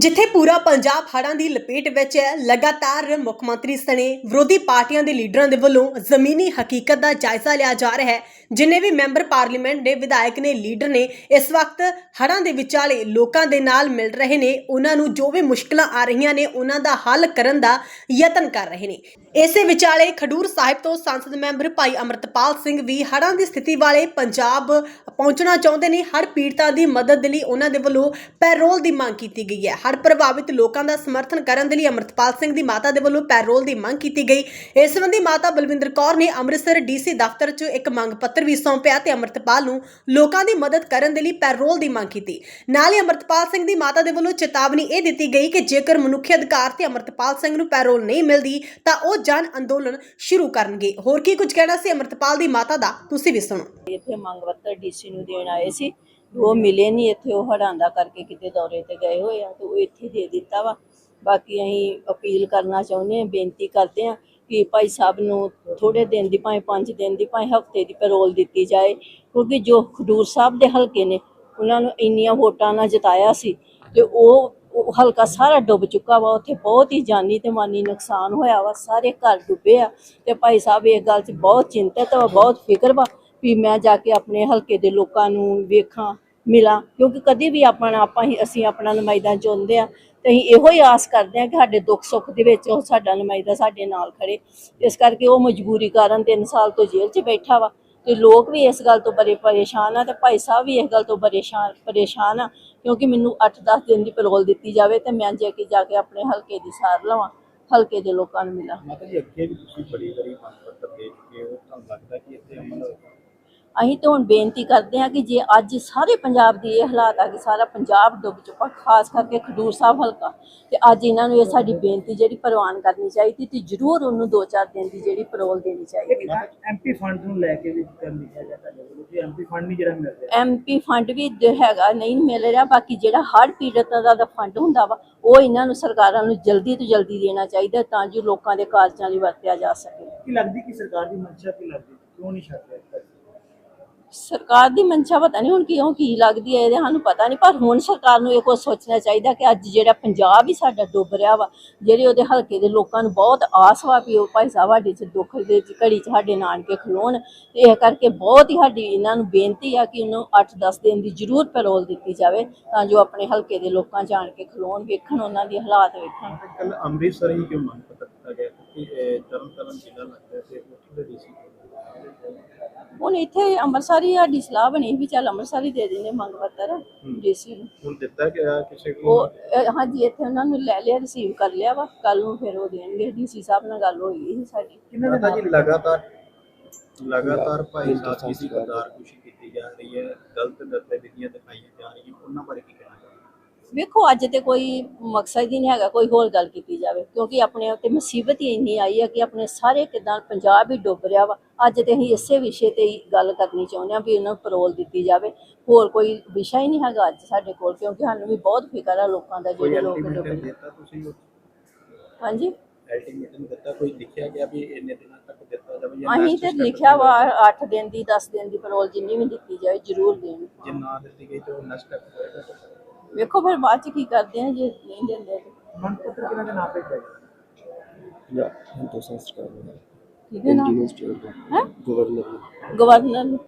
ਜਿੱਥੇ ਪੂਰਾ ਪੰਜਾਬ ਹੜ੍ਹਾਂ ਦੀ ਲਪੇਟ ਵਿੱਚ ਹੈ, ਲਗਾਤਾਰ ਮੁੱਖ ਮੰਤਰੀ ਸਣੇ ਵਿਰੋਧੀ ਪਾਰਟੀਆਂ ਦੇ ਲੀਡਰਾਂ ਦੇ ਵੱਲੋਂ ਜ਼ਮੀਨੀ ਹਕੀਕਤ ਦਾ ਜਾਇਜ਼ਾ ਲਿਆ ਜਾ ਰਿਹਾ ਹੈ। ਜਿੰਨੇ ਵੀ ਮੈਂਬਰ ਪਾਰਲੀਮੈਂਟ ਨੇ ਵਿਧਾਇਕ ਨੇ, ਲੀਡਰ ਨੇ, ਇਸ ਵਕਤ ਹੜ੍ਹਾਂ ਦੇ ਵਿਚਾਲੇ ਲੋਕਾਂ ਦੇ ਨਾਲ ਮਿਲ ਰਹੇ ਨੇ। ਉਹਨਾਂ ਨੂੰ ਜੋ ਵੀ ਮੁਸ਼ਕਲਾਂ ਆ ਰਹੀਆਂ ਨੇ, ਉਹਨਾਂ ਦਾ ਹੱਲ ਕਰਨ ਦਾ ਯਤਨ ਕਰ ਰਹੇ ਨੇ। ਇਸੇ ਵਿਚਾਲੇ ਖਡੂਰ ਸਾਹਿਬ ਤੋਂ ਸੰਸਦ ਮੈਂਬਰ ਭਾਈ ਅਮਰਤਪਾਲ ਸਿੰਘ ਵੀ ਹੜ੍ਹਾਂ ਦੀ ਸਥਿਤੀ ਵਾਲੇ ਪੰਜਾਬ ਪਹੁੰਚਣਾ ਚਾਹੁੰਦੇ ਨੇ। ਹਰ ਪੀੜਤਾਂ ਦੀ ਮਦਦ ਲਈ ਉਹਨਾਂ ਦੇ ਵੱਲੋਂ ਪੈਰੋਲ ਦੀ ਮੰਗ ਕੀਤੀ ਗਈ ਹੈ। ਹੜ੍ਹ ਪ੍ਰਭਾਵਿਤ ਲੋਕਾਂ ਦਾ ਸਮਰਥਨ ਕਰਨ ਦੇ ਲਈ ਅਮਰਤਪਾਲ ਸਿੰਘ ਦੀ ਮਾਤਾ ਦੇ ਵੱਲੋਂ ਪੈਰੋਲ ਦੀ ਮੰਗ ਕੀਤੀ ਗਈ। ਇਸ ਸੰਬੰਧੀ ਮਾਤਾ ਬਲਵਿੰਦਰ ਕੌਰ ਨੇ ਅੰਮ੍ਰਿਤਸਰ ਡੀਸੀ ਦਫ਼ਤਰ 'ਚ ਇੱਕ ਮੰਗ ਪੱਤਰ ਵੀ ਸੌਂਪਿਆ ਤੇ ਅਮਰਤਪਾਲ ਨੂੰ ਲੋਕਾਂ ਦੀ ਮਦਦ ਕਰਨ ਦੇ ਲਈ ਪੈਰੋਲ ਦੀ ਮੰਗ ਕੀਤੀ। ਨਾਲ ਹੀ ਅਮਰਤਪਾਲ ਸਿੰਘ ਦੀ ਮਾਤਾ ਦੇ ਵੱਲੋਂ ਚੇਤਾਵਨੀ ਇਹ ਦਿੱਤੀ ਗਈ ਕਿ ਜੇਕਰ ਮਨੁੱਖੀ ਅਧਿਕਾਰ ਤੇ ਅਮਰਤਪਾਲ ਸਿੰਘ ਨੂੰ ਪੈਰੋਲ ਨਹੀਂ ਮਿਲਦੀ, ਤਾਂ ਉਹ ਜਨ ਅੰਦੋਲਨ ਸ਼ੁਰੂ ਕਰਨਗੇ। ਹੋਰ ਕੀ ਕੁਝ ਕਹਿਣਾ ਸੀ ਅਮਰਤਪਾਲ ਦੀ ਮਾਤਾ ਦਾ? ਤੁਸੀਂ ਵੀ ਸੁਣੋ। ਇੱਥੇ ਮੰਗ ਪੱਤਰ ਡੀਸੀ ਨੂੰ ਦੇਣ ਆਏ ਸੀ। ਉਹ ਮਿਲੇ ਨਹੀਂ ਇੱਥੇ ਉਹ ਹੜਾਂਦਾ ਕਰਕੇ ਕਿਤੇ ਦੌਰੇ ਤੇ ਗਏ ਹੋਏ ਆ ਤੇ ਉਹ ਇੱਥੇ ਦੇ ਦਿੱਤਾ ਵਾ। ਬਾਕੀ ਅਸੀਂ ਅਪੀਲ ਕਰਨਾ ਚਾਹੁੰਦੇ ਹਾਂ, ਬੇਨਤੀ ਕਰਦੇ ਹਾਂ ਕਿ ਭਾਈ ਸਾਹਿਬ ਨੂੰ ਥੋੜੇ ਦਿਨ ਦੀ ਭਾਵੇਂ 5 ਦਿਨ ਦੀ ਭਾਵੇਂ ਹਫ਼ਤੇ ਦੀ ਪੈਰੋਲ ਦਿੱਤੀ ਜਾਏ, ਕਿਉਂਕਿ ਜੋ ਖਡੂਰ ਸਾਹਿਬ ਦੇ ਹਲਕੇ ਨੇ, ਉਹਨਾਂ ਨੂੰ ਇੰਨੀਆਂ ਵੋਟਾਂ ਨਾਲ ਜਿਤਾਇਆ ਸੀ ਤੇ ਉਹ ਉਹ ਹਲਕਾ ਸਾਰਾ ਡੁੱਬ ਚੁੱਕਾ ਵਾ, ਉੱਥੇ ਬਹੁਤ ਹੀ ਜਾਨੀ ਤੇ ਮਾਨੀ ਨੁਕਸਾਨ ਹੋਇਆ ਵਾ, ਸਾਰੇ ਘਰ ਡੁੱਬੇ ਆ ਤੇ ਭਾਈ ਸਾਹਿਬ ਇਹ ਗੱਲ 'ਚ ਬਹੁਤ ਚਿੰਤਤ ਵਾ, ਬਹੁਤ ਫਿਕਰ ਵਾ ਵੀ ਮੈਂ ਜਾ ਕੇ ਆਪਣੇ ਹਲਕੇ ਦੇ ਲੋਕਾਂ ਨੂੰ ਵੇਖਾਂ ਮਿਲਾਂ, ਕਿਉਂਕਿ ਕਦੇ ਵੀ ਆਪਣਾ ਆਪਾਂ ਹੀ ਅਸੀਂ ਆਪਣਾ ਨੁਮਾਇੰਦਾ ਚੁਣਦੇ ਆ ਤੇ ਅਸੀਂ ਇਹੋ ਹੀ ਆਸ ਕਰਦੇ ਆ ਕਿ ਸਾਡੇ ਦੁੱਖ ਸੁੱਖ ਦੇ ਵਿੱਚ ਉਹ ਸਾਡਾ ਨੁਮਾਇੰਦਾ ਸਾਡੇ ਨਾਲ ਖੜੇ। ਇਸ ਕਰਕੇ ਉਹ ਮਜਬੂਰੀ ਕਾਰਨ 3 ਸਾਲ ਤੋਂ ਜੇਲ੍ਹ 'ਚ ਬੈਠਾ ਵਾ ਤੇ ਲੋਕ ਵੀ ਇਸ ਗੱਲ ਤੋਂ ਬੜੇ ਪਰੇਸ਼ਾਨ ਆ ਤੇ ਭਾਈ ਸਾਹਿਬ ਵੀ ਇਸ ਗੱਲ ਤੋਂ ਪਰੇਸ਼ਾਨ ਪਰੇਸ਼ਾਨ ਆ ਕਿਉਂਕਿ ਮੈਨੂੰ 8-10 ਦਿਨ ਦੀ ਪੈਰੋਲ ਦਿੱਤੀ ਜਾਵੇ ਤੇ ਮੈਂ ਜੇ ਕਿ ਜਾ ਕੇ ਆਪਣੇ ਹਲਕੇ ਦੀ ਸਾਰ ਲਵਾਂ, ਹਲਕੇ ਦੇ ਲੋਕਾਂ ਨੂੰ ਮਿਲਾਂ। ਮਾਤਾ ਜੀ, ਅੱਗੇ ਵੀ ਤੁਸੀਂ ਬੜੀ ਵਾਰੀ ਮੰਗ ਪੱਤਰ ਦੇ ਚੁੱਕੇ ਹੋ ਤੁਹਾਨੂੰ ਲੱਗਦਾ ਕਿ ਇੱਥੇ ਅਮਲ ਹੋਏਗਾ ਅਸੀਂ ਤਾਂ ਹੁਣ ਬੇਨਤੀ ਕਰਦੇ ਹਾਂ ਕਿ ਜੇ ਅੱਜ ਸਾਰੇ ਪੰਜਾਬ ਦੀ ਇਹ ਹਾਲਾਤ ਆ ਕਿ ਸਾਰਾ ਪੰਜਾਬ ਡੁੱਬ ਚੁੱਕਾ ਖਾਸ ਕਰਕੇ ਖਡੂਰ ਸਾਹਿਬ ਹਲਕਾ ਤੇ ਅੱਜ ਇਹਨਾਂ ਨੂੰ ਇਹ ਸਾਡੀ ਬੇਨਤੀ ਜਿਹੜੀ ਪ੍ਰਵਾਨ ਕਰਨੀ ਚਾਹੀਦੀ ਤੇ ਜ਼ਰੂਰ ਉਹਨੂੰ 2-4 ਦਿਨ ਦੀ ਜਿਹੜੀ ਪੈਰੋਲ ਦੇਣੀ ਚਾਹੀਦੀ। ਐਮਪੀ ਫੰਡ ਨੂੰ ਲੈ ਕੇ ਵੀ ਕਰ ਲਿਖਿਆ ਜਾਂਦਾ ਹੈ ਐਮਪੀ ਫੰਡ ਨਹੀਂ ਜਿਹੜਾ ਮਿਲ ਰਿਹਾ। ਐਮਪੀ ਫੰਡ ਵੀ ਹੈਗਾ ਨਹੀਂ ਮਿਲ ਰਿਹਾ ਬਾਕੀ ਜਿਹੜਾ ਹੜ੍ਹ ਪੀੜਤਾਂ ਦਾ ਫੰਡ ਹੁੰਦਾ ਵਾ ਉਹ ਇਹਨਾਂ ਨੂੰ ਸਰਕਾਰਾਂ ਨੂੰ ਜਲਦੀ ਤੋਂ ਜਲਦੀ ਦੇਣਾ ਚਾਹੀਦਾ ਤਾਂ ਜੋ ਲੋਕਾਂ ਦੇ ਕਾਰਜਾਂ ਲਈ ਵਰਤਿਆ ਜਾ ਸਕੇ। ਕੀ ਲੱਗਦੀ ਕਿ ਸਰਕਾਰ ਦੀ ਮਨਸ਼ਾ ਕੀ ਲੱਗਦੀ? ਕਿਉਂ ਨਹੀਂ ਛੱਡ ਰਿਹਾ? ਸਰਕਾਰ ਦੀ ਮਨਸ਼ਾ ਪਤਾ ਨਹੀਂ ਹੁਣ ਕਿਉਂ ਕੀ ਲੱਗਦੀ ਹੈ, ਇਹਦੇ ਸਾਨੂੰ ਪਤਾ ਨਹੀਂ, ਪਰ ਹੁਣ ਸਰਕਾਰ ਨੂੰ ਇਹ ਕੁਝ ਸੋਚਣਾ ਚਾਹੀਦਾ ਕਿ ਅੱਜ ਜਿਹੜਾ ਪੰਜਾਬ ਹੀ ਸਾਡਾ ਡੁੱਬ ਰਿਹਾ ਵਾ, ਜਿਹੜੇ ਉਹਦੇ ਹਲਕੇ ਦੇ ਲੋਕਾਂ ਨੂੰ ਬਹੁਤ ਆਸ ਵਾ ਵੀ ਉਹ ਭਾਈ ਸਾਹਿਬ ਸਾਡੇ ਚ ਦੁੱਖ ਦੇ ਘੜੀ ਚ ਸਾਡੇ ਨਾਨਕੇ ਖਲੋਣ, ਤੇ ਇਹ ਕਰਕੇ ਬਹੁਤ ਹੀ ਸਾਡੀ ਇਹਨਾਂ ਨੂੰ ਬੇਨਤੀ ਆ ਕਿ ਉਹਨੂੰ 8-10 ਦਿਨ ਦੀ ਜ਼ਰੂਰ ਪੈਰੋਲ ਦਿੱਤੀ ਜਾਵੇ, ਤਾਂ ਜੋ ਆਪਣੇ ਹਲਕੇ ਦੇ ਲੋਕਾਂ ਜਾਣ ਕੇ ਖਲੋਣ, ਵੇਖਣ ਉਹਨਾਂ ਦੀ ਹਾਲਾਤ ਵੇਖਣ। ਕੱਲ ਅੰਮ੍ਰਿਤਸਰ ਹੀ ਕਿਉਂ ਮੰਗ ਪੱਤਰ ਦਿੱਤਾ ਗਿਆ? ਕਿਉਂਕਿ ਤਰਨਤਾਰਨ ਜ਼ਿਲ੍ਹਾ ਲੱਗਦਾ ਤੇ ਉੱਥੇ ਦੇ ਡੀਸੀ ਹੁਣ ਇੱਥੇ ਅੰਮ੍ਰਿਤਸਰ ਹੀ ਸਾਡੀ ਸਲਾਹ ਬਣੀ ਵੀ ਚੱਲ ਅੰਮ੍ਰਿਤਸਰ ਹੀ ਦੇ ਦਿੰਦੇ ਮੰਗ ਪੱਤਰ ਡੀਸੀ ਨੂੰ। ਹੁਣ ਦਿੱਤਾ ਗਿਆ ਕਿਸੇ ਨੂੰ? ਉਹ ਅਹ ਹਾਂਜੀ ਇੱਥੇ ਉਹਨਾਂ ਨੂੰ ਲੈ ਲਿਆ ਰਿਸੀਵ ਕਰ ਲਿਆ ਵਾ। ਕੱਲ ਨੂੰ ਫਿਰ ਉਹ ਦੇਣਗੇ। ਡੀਸੀ ਸਾਹਿਬ ਨਾਲ ਗੱਲ ਹੋਈ ਸੀ ਸਾਡੀ। ਕਿਹਨਾਂ ਦੇ ਜੀ ਲਗਾਤਾਰ ਲਗਾਤਾਰ ਭਾਈ ਸਾਹਿਬ ਦੀ ਗਦਾਰਖੁਸ਼ੀ ਕੀਤੀ ਜਾ ਰਹੀ ਹੈ। ਗਲਤ ਗਤੀਵਿਧੀਆਂ ਦਿਖਾਈਆਂ ਜਾ ਰਹੀਆਂ ਉਹਨਾਂ ਬਾਰੇ ਕੀ ਕਹਿਣਾ ਚਾਹੁੰਦੇ ਵੇਖੋ ਅੱਜ ਤੇ ਕੋਈ ਮਕਸਦ ਹੀ ਨਹੀਂ ਹੈਗਾ ਕੋਈ ਹੋਰ ਗੱਲ ਕੀਤੀ ਜਾਵੇ ਕਿਉਂਕਿ ਆਪਣੇ ਉੱਤੇ ਮੁਸੀਬਤ ਹੀ ਇੰਨੀ ਆਈ ਹੈ ਕਿ ਆਪਣੇ ਸਾਰੇ ਕਿਦਾਂ ਪੰਜਾਬ ਹੀ ਡੁੱਬ ਰਿਹਾ ਵਾ। ਅੱਜ ਤੇ ਅਸੀਂ ਇਸੇ ਵਿਸ਼ੇ ਤੇ ਹੀ ਗੱਲ ਕਰਨੀ ਚਾਹੁੰਦੇ ਹਾਂ ਵੀ ਇਹਨਾਂ ਨੂੰ ਪਰੋਲ ਦਿੱਤੀ ਜਾਵੇ। ਹੋਰ ਕੋਈ ਵਿਸ਼ਾ ਹੀ ਨਹੀਂ ਹੈਗਾ ਅੱਜ ਸਾਡੇ ਕੋਲ ਕਿਉਂਕਿ ਸਾਨੂੰ ਵੀ ਬਹੁਤ ਫਿਕਰ ਆ ਲੋਕਾਂ ਦਾ ਜਿਹੜੇ ਲੋਕ ਡੁੱਬ ਰਹੇ। ਹਾਂਜੀ? ਅਲਟੀਮੇਟਮ ਦਿੱਤਾ ਕੋਈ ਲਿਖਿਆ ਗਿਆ ਵੀ ਇੰਨੇ ਦਿਨਾਂ ਤੱਕ ਦਿੱਤਾ ਜਾਵੇ ਜਾਂ ਅਸੀਂ next ਤੇ ਲਿਖਿਆ ਵਾ 8 ਦਿਨ ਦੀ 10 ਦਿਨ ਦੀ ਪਰੋਲ ਜਿੰਨੀ ਵੀ ਦਿੱਤੀ ਜਾਵੇ ਜ਼ਰੂਰ ਦੇਣ। ਜੇ ਨਾ ਦਿੱਤੀ ਗਈ ਤਾਂ ਸਟੈਪ ਹੋਏਗਾ। ਵੇਖੋ ਫਿਰ ਬਾਅਦ ਚ ਕੀ ਕਰਦੇ ਆ ਜੇ ਨਹੀਂ ਦਿੰਦੇ ਤੇ ਮੰਗ ਪੱਤਰ ਕਿਹਨਾਂ ਦੇ ਨਾਮ ਤੇ ਜਾਏਗਾ ਜਾਂ ਹਿੰਦੂ ਸੰਸਕਾਰ ਕਿਹਦੇ ਨਾਲ ਇੰਡੀਅਨ ਸਟੇਟ ਹੈਂ? ਗਵਰਨਰ ਗਵਰਨਰ ਨੂੰ